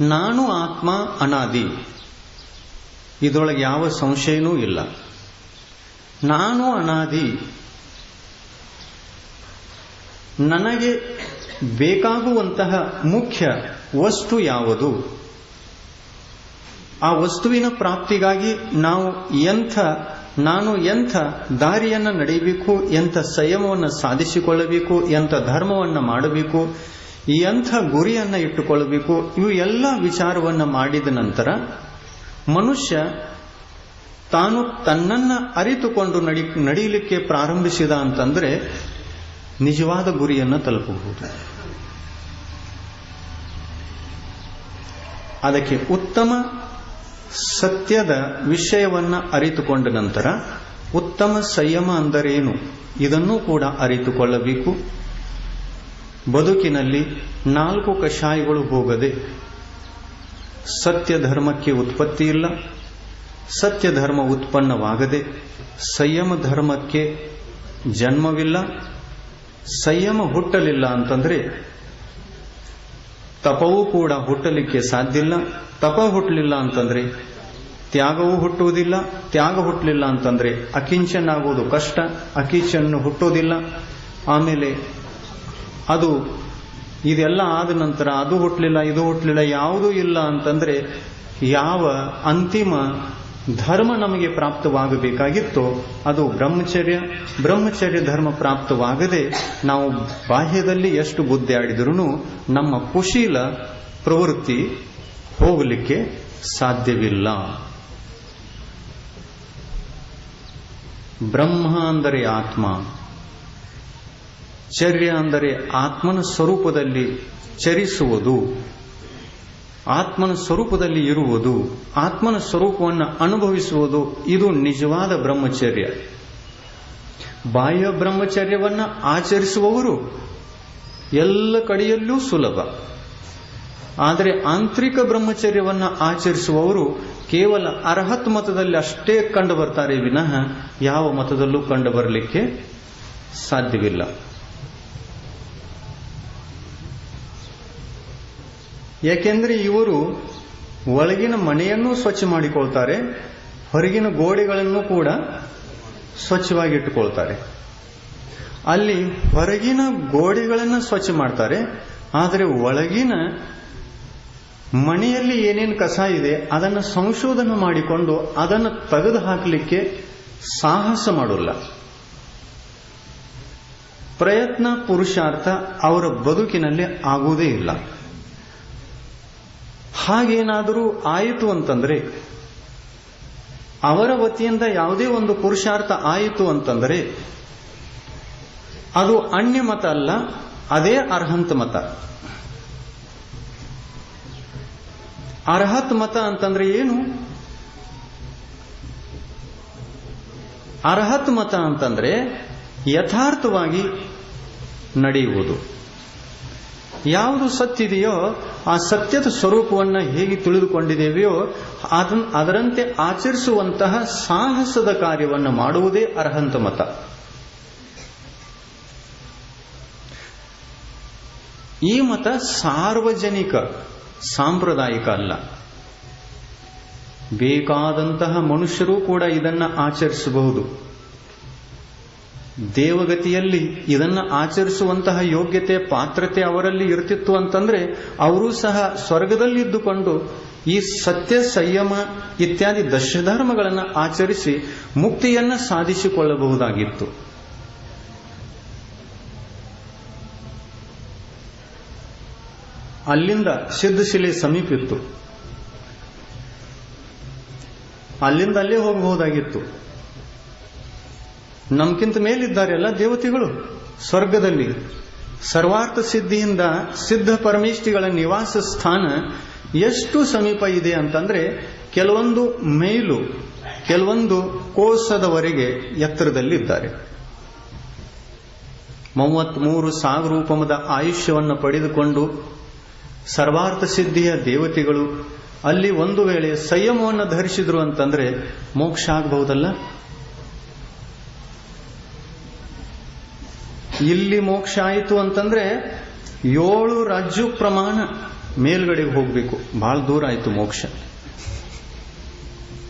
ನಾನು ಆತ್ಮ ಅನಾದಿ. ಇದರೊಳಗೆ ಯಾವ ಸಂಶಯನೂ ಇಲ್ಲ. ನಾನು ಅನಾದಿ. ನನಗೆ ಬೇಕಾಗುವಂತಹ ಮುಖ್ಯ ವಸ್ತು ಯಾವುದು? ಆ ವಸ್ತುವಿನ ಪ್ರಾಪ್ತಿಗಾಗಿ ನಾವು ಎಂಥ, ನಾನು ಎಂಥ ದಾರಿಯನ್ನು ನಡೆಯಬೇಕು, ಎಂಥ ಸಂಯಮವನ್ನು ಸಾಧಿಸಿಕೊಳ್ಳಬೇಕು, ಎಂಥ ಧರ್ಮವನ್ನು ಮಾಡಬೇಕು ಎಂಥ ಗುರಿಯನ್ನು ಇಟ್ಟುಕೊಳ್ಳಬೇಕು ಇವು ಎಲ್ಲ ವಿಚಾರವನ್ನು ಮಾಡಿದ ನಂತರ ಮನುಷ್ಯ ತಾನು ತನ್ನನ್ನ ಅರಿತುಕೊಂಡು ನಡಿ ನಡೆಯಲಿಕ್ಕೆ ಪ್ರಾರಂಭಿಸಿದ ಅಂತಂದ್ರೆ ನಿಜವಾದ ಗುರಿಯನ್ನು ತಲುಪಬಹುದು. ಅದಕ್ಕೆ ಉತ್ತಮ ಸತ್ಯದ ವಿಷಯವನ್ನ ಅರಿತುಕೊಂಡ ನಂತರ ಉತ್ತಮ ಸಂಯಮ ಅಂದರೇನು? ಇದನ್ನೂ ಕೂಡ ಅರಿತುಕೊಳ್ಳಬೇಕು. ಬದುಕಿನಲ್ಲಿ ನಾಲ್ಕು ಕಷಾಯಗಳು ಹೋಗದೆ ಸತ್ಯ ಧರ್ಮಕ್ಕೆ ಉತ್ಪತ್ತಿ ಇಲ್ಲ ಸತ್ಯ ಧರ್ಮ ಉತ್ಪನ್ನವಾಗದೆ ಸಂಯಮ ಧರ್ಮಕ್ಕೆ ಜನ್ಮವಿಲ್ಲ, ಸಂಯಮ ಹುಟ್ಟಲಿಲ್ಲ ಅಂತಂದ್ರೆ ತಪವೂ ಕೂಡ ಹುಟ್ಟಲಿಕ್ಕೆ ಸಾಧ್ಯ ಇಲ್ಲ ತಪ ಹುಟ್ಟಲಿಲ್ಲ ಅಂತಂದ್ರೆ ತ್ಯಾಗವೂ ಹುಟ್ಟುವುದಿಲ್ಲ, ತ್ಯಾಗ ಹುಟ್ಟಲಿಲ್ಲ ಅಂತಂದ್ರೆ ಅಕಿಂಚನ್ ಆಗುವುದು ಕಷ್ಟ, ಅಕಿಂಚನ್ನು ಹುಟ್ಟೋದಿಲ್ಲ ಆಮೇಲೆ ಅದು ಇದೆಲ್ಲ ಆದ ನಂತರ ಅದು ಹುಟ್ಟಲಿಲ್ಲ ಇದು ಹುಟ್ಟಲಿಲ್ಲ ಯಾವುದೂ ಇಲ್ಲ ಅಂತಂದ್ರೆ ಯಾವ ಅಂತಿಮ ಧರ್ಮ ನಮಗೆ ಪ್ರಾಪ್ತವಾಗಬೇಕಾಗಿತ್ತೋ ಅದು ಬ್ರಹ್ಮಚರ್ಯ ಬ್ರಹ್ಮಚರ್ಯ ಧರ್ಮ ಪ್ರಾಪ್ತವಾಗದೆ ನಾವು ಬಾಹ್ಯದಲ್ಲಿ ಎಷ್ಟು ಬುದ್ಧಿ ಆಡಿದ್ರೂ ನಮ್ಮ ಕುಶೀಲ ಪ್ರವೃತ್ತಿ ಹೋಗಲಿಕ್ಕೆ ಸಾಧ್ಯವಿಲ್ಲ. ಬ್ರಹ್ಮ ಅಂದರೆ ಆತ್ಮ. ಚರ್ಯ ಅಂದರೆ ಆತ್ಮನ ಸ್ವರೂಪದಲ್ಲಿ ಚರಿಸುವುದು. ಆತ್ಮನ ಸ್ವರೂಪದಲ್ಲಿ ಇರುವುದು, ಆತ್ಮನ ಸ್ವರೂಪವನ್ನು ಅನುಭವಿಸುವುದು, ಇದು ನಿಜವಾದ ಬ್ರಹ್ಮಚರ್ಯ. ಬಾಹ್ಯ ಬ್ರಹ್ಮಚರ್ಯವನ್ನು ಆಚರಿಸುವವರು ಎಲ್ಲ ಕಡೆಯಲ್ಲೂ ಸುಲಭ. ಆದರೆ ಆಂತರಿಕ ಬ್ರಹ್ಮಚರ್ಯವನ್ನು ಆಚರಿಸುವವರು ಕೇವಲ ಅರ್ಹತ್ ಮತದಲ್ಲಿ ಅಷ್ಟೇ ಕಂಡು ಬರ್ತಾರೆ ವಿನಃ ಯಾವ ಮತದಲ್ಲೂ ಕಂಡು ಬರಲಿಕ್ಕೆ ಸಾಧ್ಯವಿಲ್ಲ. ಯಾಕೆಂದ್ರೆ ಇವರು ಒಳಗಿನ ಮನೆಯನ್ನು ಸ್ವಚ್ಛ ಮಾಡಿಕೊಳ್ತಾರೆ, ಹೊರಗಿನ ಗೋಡೆಗಳನ್ನು ಕೂಡ ಸ್ವಚ್ಛವಾಗಿಟ್ಟುಕೊಳ್ತಾರೆ ಅಲ್ಲಿ ಹೊರಗಿನ ಗೋಡೆಗಳನ್ನು ಸ್ವಚ್ಛ ಮಾಡ್ತಾರೆ, ಆದರೆ ಒಳಗಿನ ಮನೆಯಲ್ಲಿ ಏನೇನು ಕಸ ಇದೆ, ಅದನ್ನು ಸಂಶೋಧನೆ ಮಾಡಿಕೊಂಡು ಅದನ್ನು ತೆಗೆದು ಹಾಕಲಿಕ್ಕೆ ಸಾಹಸ ಮಾಡೋಲ್ಲ. ಪ್ರಯತ್ನ ಪುರುಷಾರ್ಥ ಅವರ ಬದುಕಿನಲ್ಲಿ ಆಗುವುದೇ ಇಲ್ಲ. ಹಾಗೇನಾದರೂ ಆಯಿತು ಅಂತಂದ್ರೆ, ಅವರ ವತಿಯಿಂದ ಯಾವುದೇ ಒಂದು ಪುರುಷಾರ್ಥ ಆಯಿತು ಅಂತಂದರೆ, ಅದು ಅನ್ಯ ಮತ ಅಲ್ಲ, ಅದೇ ಅರ್ಹಂತ ಮತ. ಅರ್ಹತ್ ಮತ ಅಂತಂದ್ರೆ ಏನು? ಅರ್ಹತ್ ಮತ ಅಂತಂದ್ರೆ ಯಥಾರ್ಥವಾಗಿ ನಡೆಯುವುದು. ಯಾವುದು ಸತ್ಯದೆಯೋ ಆ ಸತ್ಯದ ಸ್ವರೂಪವನ್ನು ಹೇಗೆ ತಿಳಿದುಕೊಂಡಿದ್ದೇವೆಯೋ ಅದನ್, ಅದರಂತೆ ಆಚರಿಸುವಂತಹ ಸಾಹಸದ ಕಾರ್ಯವನ್ನು ಮಾಡುವುದೇ ಅರ್ಹಂತ ಮತ. ಈ ಮತ ಸಾರ್ವಜನಿಕ, ಸಾಂಪ್ರದಾಯಿಕ ಅಲ್ಲ. ಬೇಕಾದಂತಹ ಮನುಷ್ಯರು ಕೂಡ ಇದನ್ನ ಆಚರಿಸಬಹುದು. ದೇವಗತಿಯಲ್ಲಿ ಇದನ್ನ ಆಚರಿಸುವಂತಹ ಯೋಗ್ಯತೆ, ಪಾತ್ರತೆ ಅವರಲ್ಲಿ ಇರ್ತಿತ್ತು ಅಂತಂದ್ರೆ ಅವರು ಸಹ ಸ್ವರ್ಗದಲ್ಲಿದ್ದುಕೊಂಡು ಈ ಸತ್ಯ, ಸಂಯಮ ಇತ್ಯಾದಿ ದಶಧರ್ಮಗಳನ್ನು ಆಚರಿಸಿ ಮುಕ್ತಿಯನ್ನ ಸಾಧಿಸಿಕೊಳ್ಳಬಹುದಾಗಿತ್ತು. ಅಲ್ಲಿಂದ ಸಿದ್ಧಶಿಲೆ ಸಮೀಪಿತ್ತು. ಅಲ್ಲಿಂದ ಅಲ್ಲೇ ಹೋಗಬಹುದಾಗಿತ್ತು. ನಮ್ಗಿಂತ ಮೇಲಿದ್ದಾರೆ ಎಲ್ಲ ದೇವತೆಗಳು. ಸ್ವರ್ಗದಲ್ಲಿ ಸರ್ವಾರ್ಥ ಸಿದ್ಧಿಯಿಂದ ಸಿದ್ಧ ಪರಮೇಷ್ಠಿಗಳ ನಿವಾಸ ಸ್ಥಾನ ಎಷ್ಟು ಸಮೀಪ ಇದೆ ಅಂತಂದ್ರೆ ಕೆಲವೊಂದು ಮೇಲು, ಕೆಲವೊಂದು ಕೋಸದವರೆಗೆ ಎತ್ತರದಲ್ಲಿದ್ದಾರೆ. ಮೂವತ್ಮೂರು ಸಾವಿರ ರೂಪಮದ ಆಯುಷ್ಯವನ್ನು ಪಡೆದುಕೊಂಡು ಸರ್ವಾರ್ಥ ಸಿದ್ಧಿಯ ದೇವತೆಗಳು ಅಲ್ಲಿ ಒಂದು ವೇಳೆ ಸಂಯಮವನ್ನು ಧರಿಸಿದ್ರು ಅಂತಂದ್ರೆ ಮೋಕ್ಷ ಆಗಬಹುದಲ್ಲ? ಇಲ್ಲಿ ಮೋಕ್ಷ ಆಯಿತು ಅಂತಂದ್ರೆ ಏಳು ರಾಜ್ಯ ಪ್ರಮಾಣ ಮೇಲ್ಗಡೆಗೆ ಹೋಗಬೇಕು. ಬಹಳ ದೂರ ಆಯಿತು ಮೋಕ್ಷ.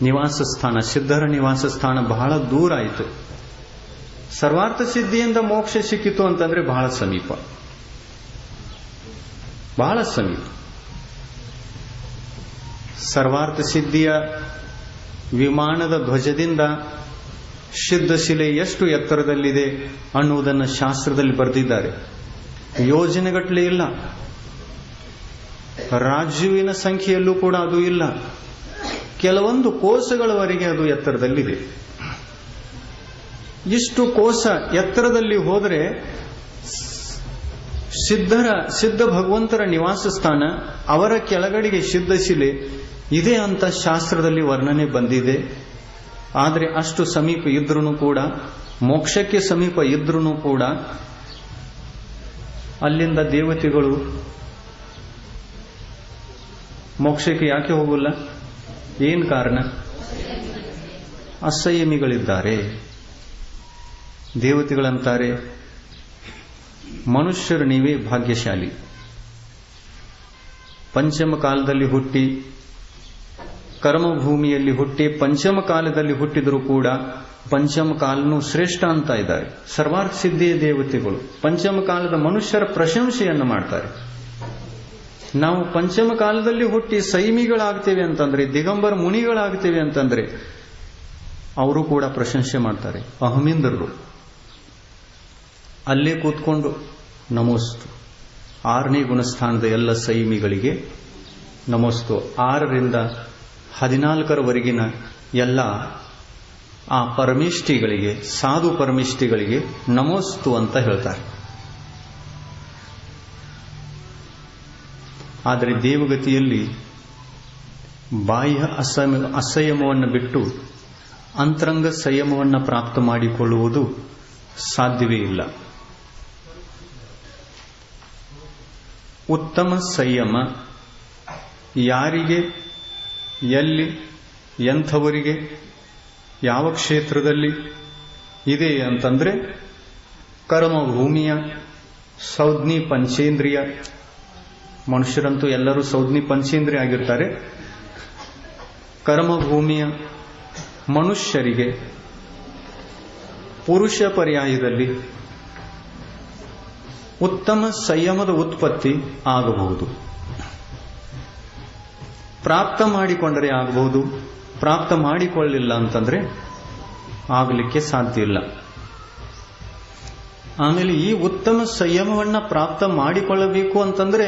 ನಿವಾಸ ಸ್ಥಾನ, ಸಿದ್ಧರ ನಿವಾಸ ಸ್ಥಾನ ಬಹಳ ದೂರ ಆಯಿತು. ಸರ್ವಾರ್ಥ ಸಿದ್ಧಿಯಿಂದ ಮೋಕ್ಷ ಸಿಕ್ಕಿತು ಅಂತಂದ್ರೆ ಬಹಳ ಸಮೀಪ. ಬಹಳ ಸಮೀಪ. ಸರ್ವಾರ್ಥ ಸಿದ್ಧಿಯ ವಿಮಾನದ ಧ್ವಜದಿಂದ ಸಿದ್ಧಶಿಲೆ ಎಷ್ಟು ಎತ್ತರದಲ್ಲಿದೆ ಅನ್ನುವುದನ್ನು ಶಾಸ್ತ್ರದಲ್ಲಿ ಬರೆದಿದ್ದಾರೆ. ಯೋಜನೆಗಟ್ಟಲೆ ಇಲ್ಲ. ರಾಜುವಿನ ಸಂಖ್ಯೆಯಲ್ಲೂ ಕೂಡ ಅದು ಇಲ್ಲ. ಕೆಲವೊಂದು ಕೋಶಗಳವರೆಗೆ ಅದು ಎತ್ತರದಲ್ಲಿದೆ. ಇಷ್ಟು ಕೋಶ ಎತ್ತರದಲ್ಲಿ ಹೋದರೆ ಸಿದ್ಧರ, ಸಿದ್ಧ ಭಗವಂತರ ನಿವಾಸ ಸ್ಥಾನ ಅವರ ಕೆಳಗಡೆಗೆ ಸಿದ್ಧಶಿಲೆ ಇದೆ ಅಂತ ಶಾಸ್ತ್ರದಲ್ಲಿ ವರ್ಣನೆ ಬಂದಿದೆ. ಆದರೆ ಅಷ್ಟು ಸಮೀಪ ಇದ್ರೂ ಕೂಡ, ಮೋಕ್ಷಕ್ಕೆ ಸಮೀಪ ಇದ್ರೂ ಕೂಡ ಅಲ್ಲಿಂದ ದೇವತೆಗಳು ಮೋಕ್ಷಕ್ಕೆ ಯಾಕೆ ಹೋಗಲ್ಲ? ಏನ್ ಕಾರಣ? ಅಸಂಯಮಿಗಳಿದ್ದಾರೆ ದೇವತೆಗಳಂತಾರೆ, ಮನುಷ್ಯರು ನೀವೇ ಭಾಗ್ಯಶಾಲಿ. ಪಂಚಮ ಕಾಲದಲ್ಲಿ ಹುಟ್ಟಿ ಕರ್ಮಭೂಮಿಯಲ್ಲಿ ಹುಟ್ಟಿ ಪಂಚಮ ಕಾಲದಲ್ಲಿ ಹುಟ್ಟಿದರೂ ಕೂಡ ಪಂಚಮ ಕಾಲನು ಶ್ರೇಷ್ಠ ಅಂತ ಇದ್ದಾರೆ. ಸರ್ವಾರ್ಥ ಸಿದ್ಧಿಯ ದೇವತೆಗಳು. ಪಂಚಮ ಕಾಲದ ಮನುಷ್ಯರ ಪ್ರಶಂಸೆಯನ್ನು ಮಾಡ್ತಾರೆ. ನಾವು ಪಂಚಮ ಕಾಲದಲ್ಲಿ ಹುಟ್ಟಿ ಸೈಮಿಗಳಾಗ್ತೇವೆ ಅಂತಂದ್ರೆ, ದಿಗಂಬರ ಮುನಿಗಳಾಗ್ತೇವೆ ಅಂತಂದ್ರೆ, ಅವರು ಕೂಡ ಪ್ರಶಂಸೆ ಮಾಡ್ತಾರೆ. ಅಹಮಿಂದ್ರರು. ಅಲ್ಲೇ ಕೂತ್ಕೊಂಡು ನಮೋಸ್ತು. ಆರನೇ ಗುಣಸ್ಥಾನದ ಎಲ್ಲ ಸೈಮಿಗಳಿಗೆ ನಮೋಸ್ತು. ಆರರಿಂದ ಹದಿನಾಲ್ಕರವರೆಗಿನ ಎಲ್ಲ ಆ ಪರಮೇಷ್ಠಿಗಳಿಗೆ, ಸಾಧು ಪರಮೇಷ್ಠಿಗಳಿಗೆ ನಮೋಸ್ತು ಅಂತ ಹೇಳ್ತಾರೆ. ಆದರೆ ದೇವಗತಿಯಲ್ಲಿ ಬಾಹ್ಯ ಅಸಮ, ಅಸಂಯಮವನ್ನು ಬಿಟ್ಟು ಅಂತರಂಗ ಸಂಯಮವನ್ನು ಪ್ರಾಪ್ತ ಮಾಡಿಕೊಳ್ಳುವುದು ಸಾಧ್ಯವೇ ಇಲ್ಲ. ಉತ್ತಮ ಸಂಯಮ ಯಾರಿಗೆ ಎಲ್ಲಿ, ಎಂಥವರಿಗೆ, ಯಾವ ಕ್ಷೇತ್ರದಲ್ಲಿ ಇದೆ ಅಂತಂದ್ರೆ ಕರ್ಮಭೂಮಿಯ ಸೌಜ್ಞಿ ಪಂಚೇಂದ್ರಿಯ. ಮನುಷ್ಯರಂತೂ ಎಲ್ಲರೂ ಸೌಜ್ಞಿ ಪಂಚೇಂದ್ರಿಯ ಆಗಿರ್ತಾರೆ. ಕರ್ಮಭೂಮಿಯ ಮನುಷ್ಯರಿಗೆ ಪುರುಷ ಪರ್ಯಾಯದಲ್ಲಿ ಉತ್ತಮ ಸಂಯಮದ ಉತ್ಪತ್ತಿ ಆಗಬಹುದು. ಪ್ರಾಪ್ತ ಮಾಡಿಕೊಂಡರೆ ಆಗಬಹುದು ಪ್ರಾಪ್ತ ಮಾಡಿಕೊಳ್ಳಲಿಲ್ಲ ಅಂತಂದ್ರೆ ಆಗಲಿಕ್ಕೆ ಸಾಧ್ಯ ಇಲ್ಲ. ಆಮೇಲೆ ಈ ಉತ್ತಮ ಸಂಯಮವನ್ನ ಪ್ರಾಪ್ತ ಮಾಡಿಕೊಳ್ಳಬೇಕು ಅಂತಂದ್ರೆ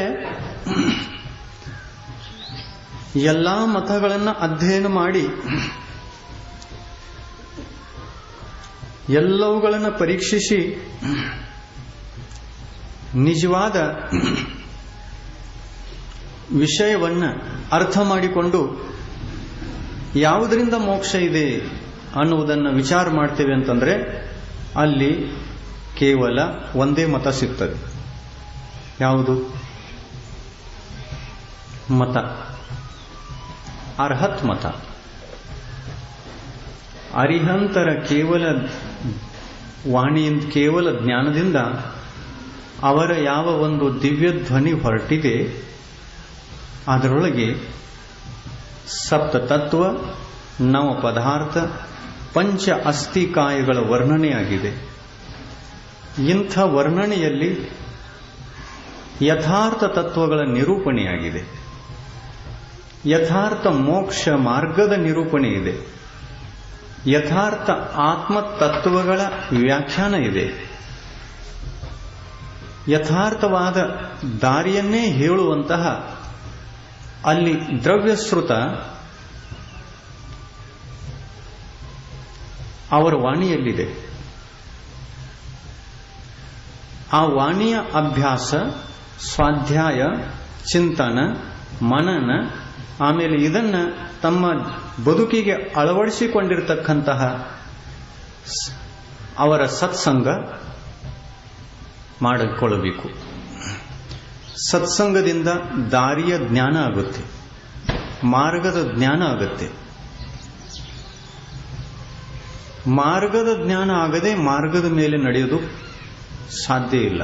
ಎಲ್ಲಾ ಮತಗಳನ್ನ ಅಧ್ಯಯನ ಮಾಡಿ ಎಲ್ಲವುಗಳನ್ನು ಪರೀಕ್ಷಿಸಿ ನಿಜವಾದ ವಿಷಯವನ್ನ ಅರ್ಥ ಮಾಡಿಕೊಂಡು ಯಾವುದರಿಂದ ಮೋಕ್ಷ ಇದೆ ಅನ್ನುವುದನ್ನು ವಿಚಾರ ಮಾಡ್ತೇವೆ ಅಂತಂದ್ರೆ ಅಲ್ಲಿ ಕೇವಲ ಒಂದೇ ಮತ ಸಿಗ್ತದೆ. ಯಾವುದು? ಮತ. ಅರ್ಹತ್ ಮತ. ಅರಿಹಂತರ ಕೇವಲ ವಾಣಿಯಿಂದ, ಕೇವಲ ಜ್ಞಾನದಿಂದ ಅವರ ಯಾವ ಒಂದು ದಿವ್ಯ ಧ್ವನಿ ಹೊರಟಿದೆ ಅದರೊಳಗೆ ಸಪ್ತ ತತ್ವ, ನವ ಪದಾರ್ಥ, ಪಂಚ ಅಸ್ಥಿಕಾಯಗಳ ವರ್ಣನೆಯಾಗಿದೆ ಇಂಥ ವರ್ಣನೆಯಲ್ಲಿ ಯಥಾರ್ಥ ತತ್ವಗಳ ನಿರೂಪಣೆಯಾಗಿದೆ ಯಥಾರ್ಥ ಮೋಕ್ಷ ಮಾರ್ಗದ ನಿರೂಪಣೆ ಇದೆ. ಯಥಾರ್ಥ ಆತ್ಮ ತತ್ವಗಳ ವ್ಯಾಖ್ಯಾನ ಇದೆ. ಯಥಾರ್ಥವಾದ ದಾರಿಯನ್ನೇ ಹೇಳುವಂತಹ ಅಲ್ಲಿ ದ್ರವ್ಯಶ್ರುತ ಅವರ ವಾಣಿಯಲ್ಲಿದೆ. ಆ ವಾಣಿಯ ಅಭ್ಯಾಸ ಸ್ವಾಧ್ಯಾಯ, ಚಿಂತನ, ಮನನ, ಆಮೇಲೆ ಇದನ್ನ ತಮ್ಮ ಬದುಕಿಗೆ ಅಳವಡಿಸಿಕೊಂಡಿರತಕ್ಕಂತಹ ಅವರ ಸತ್ಸಂಗ ಮಾಡಿಕೊಳ್ಳಬೇಕು. ಸತ್ಸಂಗದಿಂದ ದಾರಿಯ ಜ್ಞಾನ ಆಗುತ್ತೆ. ಮಾರ್ಗದ ಜ್ಞಾನ ಆಗುತ್ತೆ. ಮಾರ್ಗದ ಜ್ಞಾನ ಆಗದೆ ಮಾರ್ಗದ ಮೇಲೆ ನಡೆಯೋದು ಸಾಧ್ಯ ಇಲ್ಲ.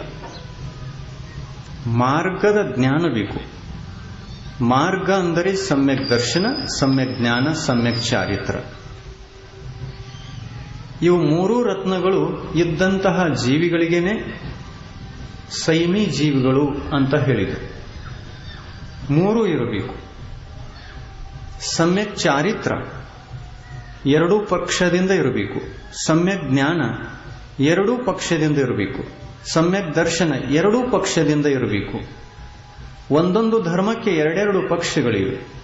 ಮಾರ್ಗದ ಜ್ಞಾನ ಬೇಕು. ಮಾರ್ಗ ಅಂದರೆ ಸಮ್ಯಕ್ ದರ್ಶನ, ಸಮ್ಯಕ್ ಜ್ಞಾನ, ಸಮ್ಯಕ್ ಚಾರಿತ್ರ. ಇವು ಮೂರೂ ರತ್ನಗಳು ಇದ್ದಂತಹ ಜೀವಿಗಳಿಗೇನೆ ಸೈಮಿ ಜೀವಿಗಳು ಅಂತ ಹೇಳಿದರು. ಮೂರು ಇರಬೇಕು. ಸಮ್ಯಕ್ ಚಾರಿತ್ರ ಎರಡೂ ಪಕ್ಷದಿಂದ ಇರಬೇಕು. ಸಮ್ಯಕ್ ಜ್ಞಾನ ಎರಡೂ ಪಕ್ಷದಿಂದ ಇರಬೇಕು. ಸಮ್ಯಕ್ ದರ್ಶನ ಎರಡೂ ಪಕ್ಷದಿಂದ ಇರಬೇಕು. ಒಂದೊಂದು ಧರ್ಮಕ್ಕೆ ಎರಡೆರಡು ಪಕ್ಷಗಳಿವೆ.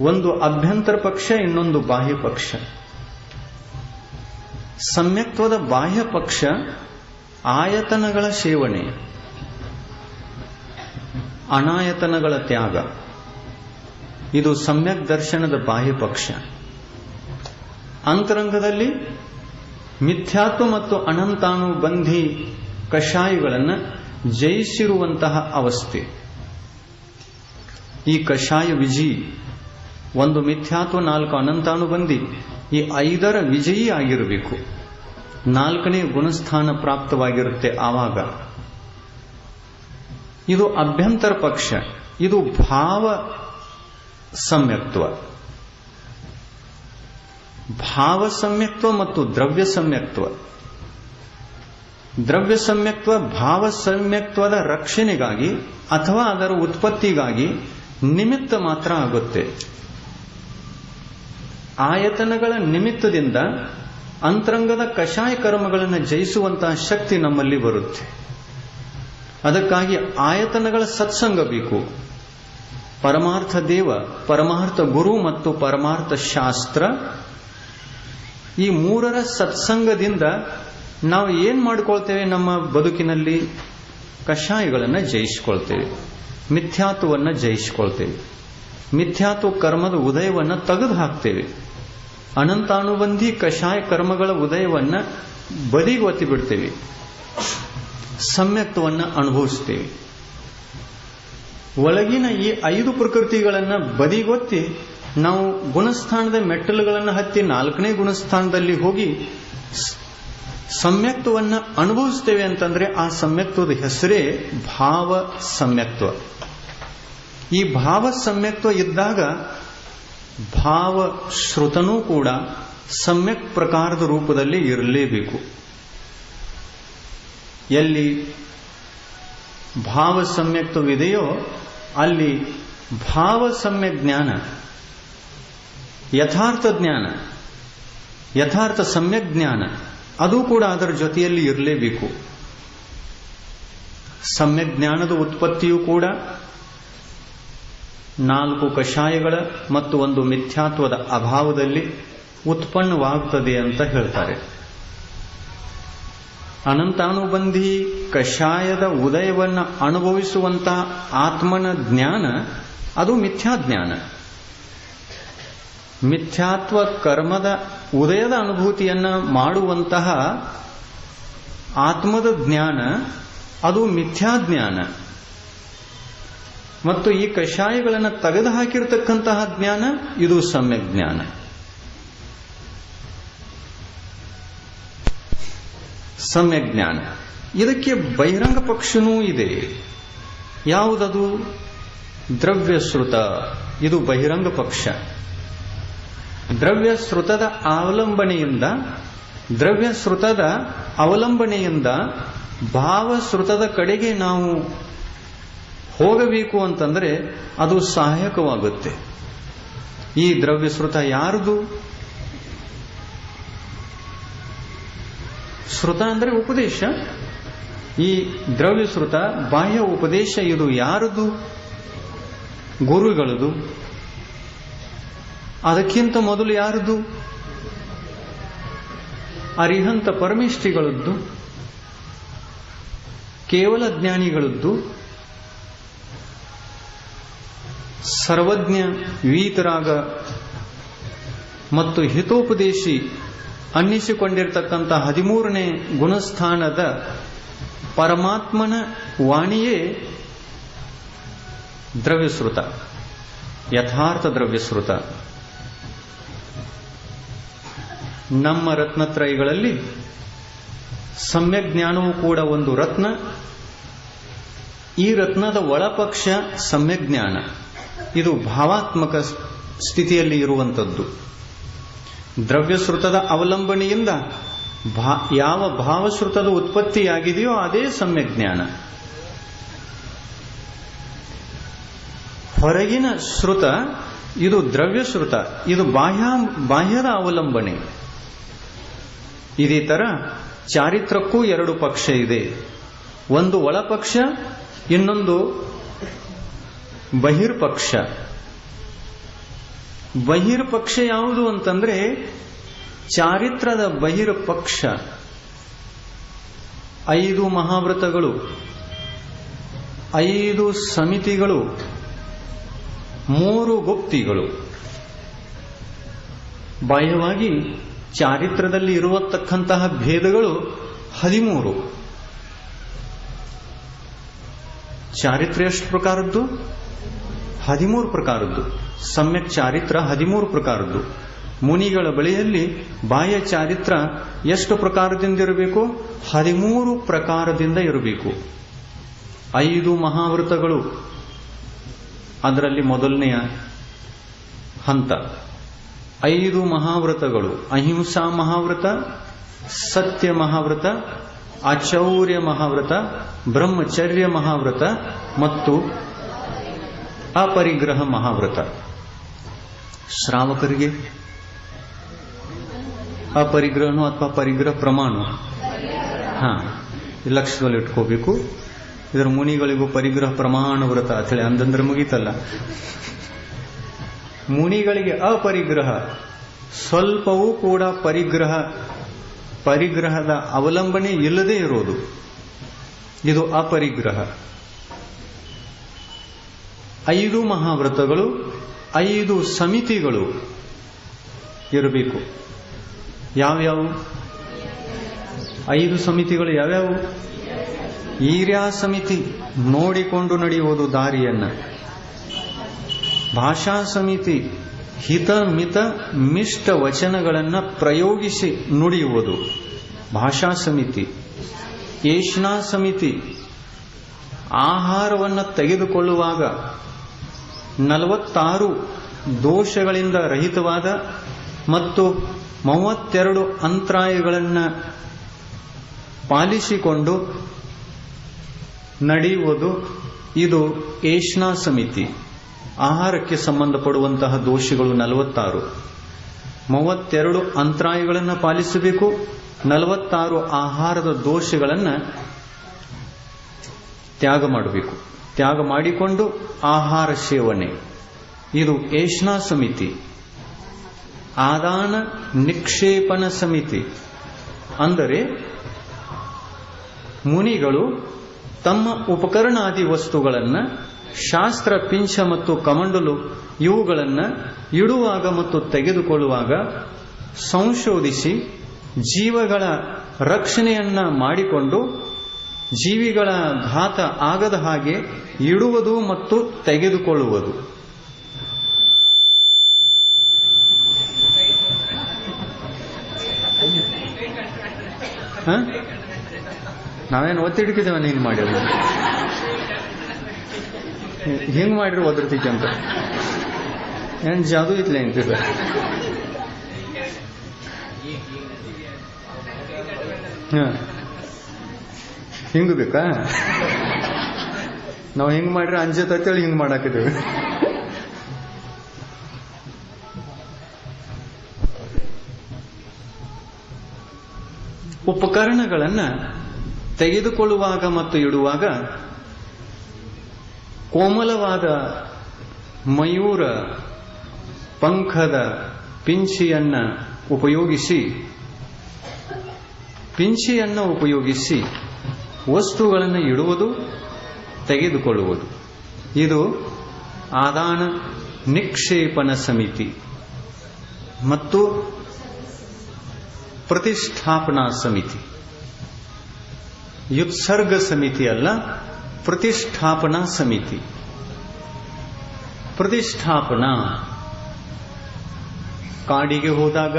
ಒಂದು ಅಭ್ಯಂತರ ಪಕ್ಷ, ಇನ್ನೊಂದು ಬಾಹ್ಯ ಪಕ್ಷ. ಸಮ್ಯಕ್ತ್ವದ ಬಾಹ್ಯ ಪಕ್ಷ ಆಯತನಗಳ ಸೇವನೆ. ಅನಾಯತನಗಳ ತ್ಯಾಗ. ಇದು ಸಮ್ಯಕ್ ದರ್ಶನದ ಬಾಹ್ಯ ಪಕ್ಷ. ಅಂತರಂಗದಲ್ಲಿ ಮಿಥ್ಯಾತ್ವ ಮತ್ತು ಅನಂತಾನುಬಂಧಿ ಕಷಾಯಗಳನ್ನು ಜಯಿಸಿರುವಂತಹ ಅವಸ್ಥೆ. ಈ ಕಷಾಯ ವಿಜಯಿ ಒಂದು ಮಿಥ್ಯಾತ್ವ, ನಾಲ್ಕು ಅನಂತಾನುಬಂಧಿ ಈ ಐದರ ವಿಜಯಿ ಆಗಿರಬೇಕು. ನಾಲ್ಕನೇ ಗುಣಸ್ಥಾನ ಪ್ರಾಪ್ತವಾಗಿರುತ್ತೆ ಆವಾಗ. ಇದು ಅಭ್ಯಂತರ ಪಕ್ಷ, ಇದು ಭಾವ ಸಮ್ಯಕ್ತ್ವ. ಭಾವ ಸಮ್ಯಕ್ತ್ವ ಮತ್ತು ದ್ರವ್ಯ ಸಮ್ಯಕ್ತ್ವ. ದ್ರವ್ಯ ಸಮ್ಯಕ್ತ್ವ ಭಾವ ಸಮ್ಯಕ್ತ್ವದ ರಕ್ಷಣೆಗಾಗಿ ಅಥವಾ ಅದರ ಉತ್ಪತ್ತಿಗಾಗಿ ನಿಮಿತ್ತ ಮಾತ್ರ ಆಗುತ್ತೆ. ಆಯತನಗಳ ನಿಮಿತ್ತದಿಂದ ಅಂತರಂಗದ ಕಷಾಯ ಕರ್ಮಗಳನ್ನು ಜಯಿಸುವಂತಹ ಶಕ್ತಿ ನಮ್ಮಲ್ಲಿ ಬರುತ್ತೆ. ಅದಕ್ಕಾಗಿ ಆಯತನಗಳ ಸತ್ಸಂಗ ಬೇಕು. ಪರಮಾರ್ಥ ದೇವ, ಪರಮಾರ್ಥ ಗುರು ಮತ್ತು ಪರಮಾರ್ಥ ಶಾಸ್ತ್ರ. ಈ ಮೂರರ ಸತ್ಸಂಗದಿಂದ ನಾವು ಏನ್ ಮಾಡ್ಕೊಳ್ತೇವೆ ನಮ್ಮ ಬದುಕಿನಲ್ಲಿ? ಕಷಾಯಗಳನ್ನು ಜಯಿಸ್ಕೊಳ್ತೇವೆ. ಮಿಥ್ಯಾತ್ವವನ್ನು ಜಯಿಸ್ಕೊಳ್ತೇವೆ. ಮಿಥ್ಯಾತ್ವ ಕರ್ಮದ ಉದಯವನ್ನು ತೆಗೆದು ಹಾಕ್ತೇವೆ ಅನಂತಾನುಬಂಧಿ ಕಷಾಯ ಕರ್ಮಗಳ ಉದಯವನ್ನು ಬದಿಗೊತ್ತಿ ಬಿಡ್ತೇವೆ. ಸಮ್ಯಕ್ತವನ್ನು ಅನುಭವಿಸ್ತೇವೆ ಒಳಗಿನ ಈ ಐದು ಪ್ರಕೃತಿಗಳನ್ನು ಬದಿಗೊತ್ತಿ ನಾವು ಗುಣಸ್ಥಾನದ ಮೆಟ್ಟಲುಗಳನ್ನು ಹತ್ತಿ ನಾಲ್ಕನೇ ಗುಣಸ್ಥಾನದಲ್ಲಿ ಹೋಗಿ ಸಮ್ಯಕ್ತವನ್ನ ಅನುಭವಿಸ್ತೇವೆ ಅಂತಂದ್ರೆ ಆ ಸಮ್ಯಕ್ತದ ಹೆಸರೇ ಭಾವ ಸಮ್ಯಕ್ತ್ವ ಈ ಭಾವ ಸಮ್ಯಕ್ತ್ವ ಇದ್ದಾಗ ಭಾವ ಶ್ರುತನೂ ಕೂಡ ಸಮ್ಯಕ್ ಪ್ರಕಾರದ ರೂಪದಲ್ಲಿ ಇರಲೇಬೇಕು. ಎಲ್ಲಿ ಭಾವ ಸಮ್ಯಕ್ತವಿದೆಯೋ ಅಲ್ಲಿ ಭಾವ ಸಮ್ಯಕ್ ಜ್ಞಾನ, ಯಥಾರ್ಥ ಜ್ಞಾನ, ಯಥಾರ್ಥ ಸಮ್ಯಕ್ ಜ್ಞಾನ, ಅದು ಕೂಡ ಅದರ ಜೊತೆಯಲ್ಲಿ ಇರಲೇಬೇಕು. ಸಮ್ಯಕ್ ಜ್ಞಾನದ ಉತ್ಪತ್ತಿಯೂ ಕೂಡ ನಾಲ್ಕು ಕಷಾಯಗಳ ಮತ್ತು ಒಂದು ಮಿಥ್ಯಾತ್ವದ ಅಭಾವದಲ್ಲಿ ಉತ್ಪನ್ನವಾಗುತ್ತದೆ ಅಂತ ಹೇಳ್ತಾರೆ. ಅನಂತಾನುಬಂಧಿ ಕಷಾಯದ ಉದಯವನ್ನು ಅನುಭವಿಸುವಂತಹ ಆತ್ಮನ ಜ್ಞಾನ, ಅದು ಮಿಥ್ಯಾಜ್ಞಾನ ಮಿಥ್ಯಾತ್ವ ಕರ್ಮದ ಉದಯದ ಅನುಭೂತಿಯನ್ನ ಮಾಡುವಂತಹ ಆತ್ಮದ ಜ್ಞಾನ, ಅದು ಮಿಥ್ಯಾಜ್ಞಾನ ಮತ್ತು ಈ ಕಷಾಯಗಳನ್ನು ತೆಗೆದು ಹಾಕಿರತಕ್ಕಂತಹ ಜ್ಞಾನ, ಇದು ಸಮ್ಯಕ್ ಜ್ಞಾನ. ಸಮ್ಯಕ್ ಜ್ಞಾನ. ಇದಕ್ಕೆ ಬಹಿರಂಗ ಪಕ್ಷನೂ ಇದೆ. ಯಾವುದದು? ದ್ರವ್ಯಶ್ರುತ. ಇದು ಬಹಿರಂಗ ಪಕ್ಷ. ದ್ರವ್ಯಶ್ರುತದ ಅವಲಂಬನೆಯಿಂದ ದ್ರವ್ಯಶ್ರುತದ ಅವಲಂಬನೆಯಿಂದ ಭಾವಶ್ರುತದ ಕಡೆಗೆ ನಾವು ಹೋಗಬೇಕು ಅಂತಂದ್ರೆ ಅದು ಸಹಾಯಕವಾಗುತ್ತೆ. ಈ ದ್ರವ್ಯಶ್ರುತ ಯಾರದು? ಶ್ರುತ ಅಂದ್ರೆ ಉಪದೇಶ. ಈ ದ್ರವ್ಯ ಶ್ರುತ, ಬಾಹ್ಯ ಉಪದೇಶ ಇದು ಯಾರದು? ಗುರುಗಳದು. ಅದಕ್ಕಿಂತ ಮೊದಲು ಯಾರದು? ಅರಿಹಂತ ಪರಮೇಷ್ಠಿಗಳದ್ದು. ಕೇವಲ ಜ್ಞಾನಿಗಳದ್ದು. ಸರ್ವಜ್ಞ ವೀತರಾಗ ಮತ್ತು ಹಿತೋಪದೇಶಿ ಅನ್ನಿಸಿಕೊಂಡಿರತಕ್ಕಂಥ ಹದಿಮೂರನೇ ಗುಣಸ್ಥಾನದ ಪರಮಾತ್ಮನ ವಾಣಿಯೇ ದ್ರವ್ಯಶ್ರುತ, ಯಥಾರ್ಥ ದ್ರವ್ಯಶ್ರುತ. ನಮ್ಮ ರತ್ನತ್ರಯಗಳಲ್ಲಿ ಸಮ್ಯಕ್ ಜ್ಞಾನವೂ ಕೂಡ ಒಂದು ರತ್ನ. ಈ ರತ್ನದ ಒಳಪಕ್ಷ ಸಮ್ಯಕ್ ಜ್ಞಾನ ಇದು ಭಾವಾತ್ಮಕ ಸ್ಥಿತಿಯಲ್ಲಿ ಇರುವಂಥದ್ದು. ದ್ರವ್ಯಶ್ರುತದ ಅವಲಂಬನೆಯಿಂದ ಯಾವ ಭಾವಶ್ರುತದ ಉತ್ಪತ್ತಿಯಾಗಿದೆಯೋ ಅದೇ ಸಮ್ಯಕ್ ಜ್ಞಾನ. ಹೊರಗಿನ ಶ್ರುತ ಇದು ದ್ರವ್ಯಶ್ರುತ ಇದು ಬಾಹ್ಯ, ಬಾಹ್ಯದ ಅವಲಂಬನೆ. ಇದೇ ತರ ಚಾರಿತ್ರಕ್ಕೂ ಎರಡು ಪಕ್ಷ ಇದೆ. ಒಂದು ಒಳಪಕ್ಷ, ಇನ್ನೊಂದು ಬಹಿರ್ಪಕ್ಷ. ಬಹಿರ್ಪಕ್ಷ ಯಾವುದು ಅಂತಂದ್ರೆ ಚಾರಿತ್ರದ ಬಹಿರ್ಪಕ್ಷ. ಐದು ಮಹಾವ್ರತಗಳು, ಐದು ಸಮಿತಿಗಳು, ಮೂರು ಗುಪ್ತಿಗಳು. ಬಾಹ್ಯವಾಗಿ ಚಾರಿತ್ರದಲ್ಲಿ ಇರುವತಕ್ಕಂತಹ ಭೇದಗಳು ಹದಿಮೂರು. ಚಾರಿತ್ರ ಎಷ್ಟು ಪ್ರಕಾರದ್ದು? ಹದಿಮೂರು ಪ್ರಕಾರದ್ದು, ಸಮ್ಯಕ್ ಚಾರಿತ್ರ ಹದಿಮೂರು ಪ್ರಕಾರದ್ದು. ಮುನಿಗಳ ಬಳಿಯಲ್ಲಿ ಬಾಹ್ಯ ಚಾರಿತ್ರ ಎಷ್ಟು ಪ್ರಕಾರದಿಂದ ಇರಬೇಕು? ಹದಿಮೂರು ಪ್ರಕಾರದಿಂದ ಇರಬೇಕು. ಐದು ಮಹಾವೃತಗಳು ಅದರಲ್ಲಿ ಮೊದಲನೆಯ ಹಂತ. ಐದು ಮಹಾವ್ರತಗಳು. ಅಹಿಂಸಾ ಮಹಾವ್ರತ, ಸತ್ಯ ಮಹಾವ್ರತ, ಅಚೌರ್ಯ ಮಹಾವ್ರತ, ಬ್ರಹ್ಮಚರ್ಯ ಮಹಾವ್ರತ ಮತ್ತು ಅಪರಿಗ್ರಹ ಮಹಾವ್ರತ. ಶ್ರಾವಕರಿಗೆ? ಅಪರಿಗ್ರಹನು ಅಥವಾ ಪರಿಗ್ರಹ ಪ್ರಮಾಣ? ಹಾ ಲಕ್ಷದಲ್ಲಿ ಇಟ್ಕೋಬೇಕು. ಇದರ ಮುನಿಗಳಿಗೂ ಪರಿಗ್ರಹ ಪ್ರಮಾಣ ವ್ರತ ಅಂತೇಳಿ ಅಂದಂದ್ರೆ ಮುಗೀತಲ್ಲ. ಮುನಿಗಳಿಗೆ ಅಪರಿಗ್ರಹ. ಸ್ವಲ್ಪವೂ ಕೂಡ ಪರಿಗ್ರಹ, ಪರಿಗ್ರಹದ ಅವಲಂಬನೆ ಇಲ್ಲದೆ ಇರೋದು. ಇದು ಅಪರಿಗ್ರಹ. ಐದು ಮಹಾವ್ರತಗಳು, ಐದು ಸಮಿತಿಗಳು ಇರಬೇಕು. ಯಾವ್ಯಾವು? ಐದು ಸಮಿತಿಗಳು ಯಾವ್ಯಾವು? ಈರ್ಯಾ ಸಮಿತಿ. ನೋಡಿಕೊಂಡು ನಡೆಯುವುದು ದಾರಿಯನ್ನ. ಭಾಷಾ ಸಮಿತಿ. ಹಿತ, ಮಿತ, ಮಿಷ್ಟ ವಚನಗಳನ್ನು ಪ್ರಯೋಗಿಸಿ ನುಡಿಯುವುದು. ಭಾಷಾ ಸಮಿತಿ. ಏಷ್ಣಾ ಸಮಿತಿ. ಆಹಾರವನ್ನು ತೆಗೆದುಕೊಳ್ಳುವಾಗ ನಲವತ್ತಾರು ದೋಷಗಳಿಂದ ರಹಿತವಾದ ಮತ್ತು ಮೂವತ್ತೆರಡು ಅಂತರಾಯಗಳನ್ನು ಪಾಲಿಸಿಕೊಂಡು ನಡೆಯುವುದು ಇದು ಏಷ್ನಾ ಸಮಿತಿ. ಆಹಾರಕ್ಕೆ ಸಂಬಂಧಪಡುವಂತಹ ದೋಷಗಳು ನಲವತ್ತಾರು. ಮೂವತ್ತೆರಡು ಅಂತರಾಯಗಳನ್ನು ಪಾಲಿಸಬೇಕು. ನಲವತ್ತಾರು ಆಹಾರದ ದೋಷಗಳನ್ನು ತ್ಯಾಗ ಮಾಡಬೇಕು. ತ್ಯಾಗ ಮಾಡಿಕೊಂಡು ಆಹಾರ ಸೇವನೆ. ಇದು ಏಷ್ಣಾ ಸಮಿತಿ. ಆದಾನ ನಿಕ್ಷೇಪಣ ಸಮಿತಿ. ಅಂದರೆ ಮುನಿಗಳು ತಮ್ಮ ಉಪಕರಣಾದಿ ವಸ್ತುಗಳನ್ನು ಶಾಸ್ತ್ರ, ಪಿಂಚ ಮತ್ತು ಕಮಂಡಲು ಇವುಗಳನ್ನು ಇಡುವಾಗ ಮತ್ತು ತೆಗೆದುಕೊಳ್ಳುವಾಗ ಸಂಶೋಧಿಸಿ ಜೀವಗಳ ರಕ್ಷಣೆಯನ್ನ ಮಾಡಿಕೊಂಡು ಜೀವಿಗಳ ಘಾತ ಆಗದ ಹಾಗೆ ಇಡುವುದು ಮತ್ತು ತೆಗೆದುಕೊಳ್ಳುವುದು? ನಾವೇನು ಒತ್ತಿಡ್ಕಿದ್ದೇವೆ ನೀನು ಮಾಡಿರೋದು ಹಿಂಗ್ ಮಾಡಿರು ಒದ್ರತಿಕ್ಕೆ ಅಂತ? ಏನ್ ಜಾದು ಇತ್ಲೆ ಅಂತ ಹ. ಹಿಂಗ್ ಬೇಕಾ? ನಾವು ಹಿಂಗ್ ಮಾಡ್ರೆ ಅಂಜತೇಳಿ ಹಿಂಗ್ ಮಾಡಾಕಿದ್ದೇವೆ ಉಪಕರಣಗಳನ್ನ ತೆಗೆದುಕೊಳ್ಳುವಾಗ ಮತ್ತು ಇಡುವಾಗ ಕೋಮಲವಾದ ಮಯೂರ ಪಂಖದ ಪಿಂಚಿಯನ್ನ ಉಪಯೋಗಿಸಿ, ಪಿಂಚಿಯನ್ನು ಉಪಯೋಗಿಸಿ ವಸ್ತುಗಳನ್ನು ಇಡುವುದು, ತೆಗೆದುಕೊಳ್ಳುವುದು. ಇದು ಆದಾನ ನಿಕ್ಷೇಪಣ ಸಮಿತಿ ಮತ್ತು ಪ್ರತಿಷ್ಠಾಪನಾ ಸಮಿತಿ. ಯುತ್ಸರ್ಗ ಸಮಿತಿ ಅಲ್ಲ, ಪ್ರತಿಷ್ಠಾಪನಾ ಸಮಿತಿ. ಪ್ರತಿಷ್ಠಾಪನಾ ಕಾಡಿಗೆ ಹೋದಾಗ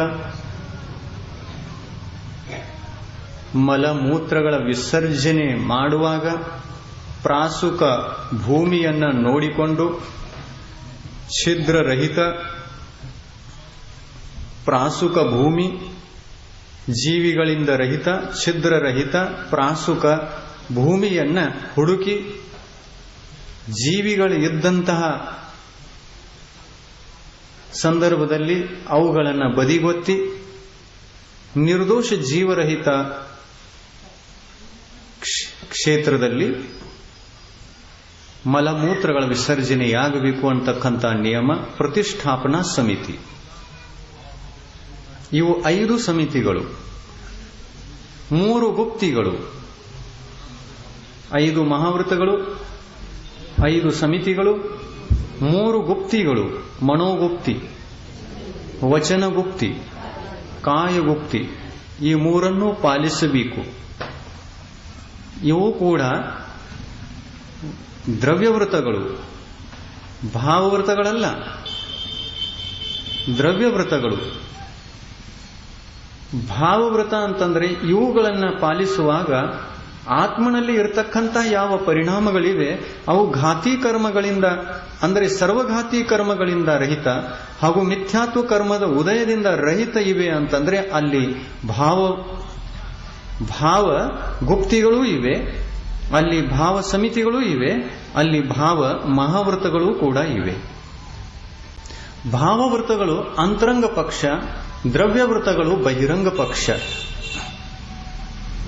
ಮಲಮೂತ್ರಗಳ ವಿಸರ್ಜನೆ ಮಾಡುವಾಗ ಪ್ರಾಸುಕ ಭೂಮಿಯನ್ನ ನೋಡಿಕೊಂಡು ಛಿದ್ರರಹಿತ ಪ್ರಾಸುಕ ಭೂಮಿ ಜೀವಿಗಳಿಂದ ರಹಿತ, ಛಿದ್ರರಹಿತ ಪ್ರಾಸುಕ ಭೂಮಿಯನ್ನ ಹುಡುಕಿ ಜೀವಿಗಳು ಇದ್ದಂತಹ ಸಂದರ್ಭದಲ್ಲಿ ಅವುಗಳನ್ನು ಬದಿಗೊತ್ತಿ ನಿರ್ದೋಷ ಜೀವರಹಿತ ಕ್ಷೇತ್ರದಲ್ಲಿ ಮಲಮೂತ್ರಗಳ ವಿಸರ್ಜನೆಯಾಗಬೇಕು ಅಂತಕ್ಕಂಥ ನಿಯಮ ಪ್ರತಿಷ್ಠಾಪನಾ ಸಮಿತಿ. ಇವು ಐದು ಸಮಿತಿಗಳು. ಮೂರು ಗುಪ್ತಿಗಳು. ಐದು ಮಹಾವೃತಗಳು ಐದು ಸಮಿತಿಗಳು, ಮೂರು ಗುಪ್ತಿಗಳು. ಮನೋಗುಪ್ತಿ, ವಚನಗುಪ್ತಿ, ಕಾಯಗುಪ್ತಿ ಈ ಮೂರನ್ನು ಪಾಲಿಸಬೇಕು. ಇವು ಕೂಡ ದ್ರವ್ಯವೃತಗಳು. ಭಾವವೃತಗಳಲ್ಲ. ದ್ರವ್ಯವೃತಗಳು. ಭಾವವೃತ ಅಂತಂದ್ರೆ ಇವುಗಳನ್ನು ಪಾಲಿಸುವಾಗ ಆತ್ಮನಲ್ಲಿ ಇರತಕ್ಕಂಥ ಯಾವ ಪರಿಣಾಮಗಳಿವೆ, ಅವು ಘಾತಿ ಕರ್ಮಗಳಿಂದ, ಅಂದರೆ ಸರ್ವಘಾತಿ ಕರ್ಮಗಳಿಂದ ರಹಿತ ಹಾಗೂ ಮಿಥ್ಯಾತ್ವ ಕರ್ಮದ ಉದಯದಿಂದ ರಹಿತ ಇವೆ ಅಂತಂದ್ರೆ ಅಲ್ಲಿ ಭಾವ ಭಾವ ಗುಪ್ತಿಗಳೂ ಇವೆ, ಅಲ್ಲಿ ಭಾವ ಸಮಿತಿಗಳೂ ಇವೆ, ಅಲ್ಲಿ ಭಾವ ಮಹಾವೃತಗಳೂ ಕೂಡ ಇವೆ. ಭಾವವೃತಗಳು ಅಂತರಂಗ ಪಕ್ಷ ದ್ರವ್ಯವೃತಗಳು ಬಹಿರಂಗ ಪಕ್ಷ.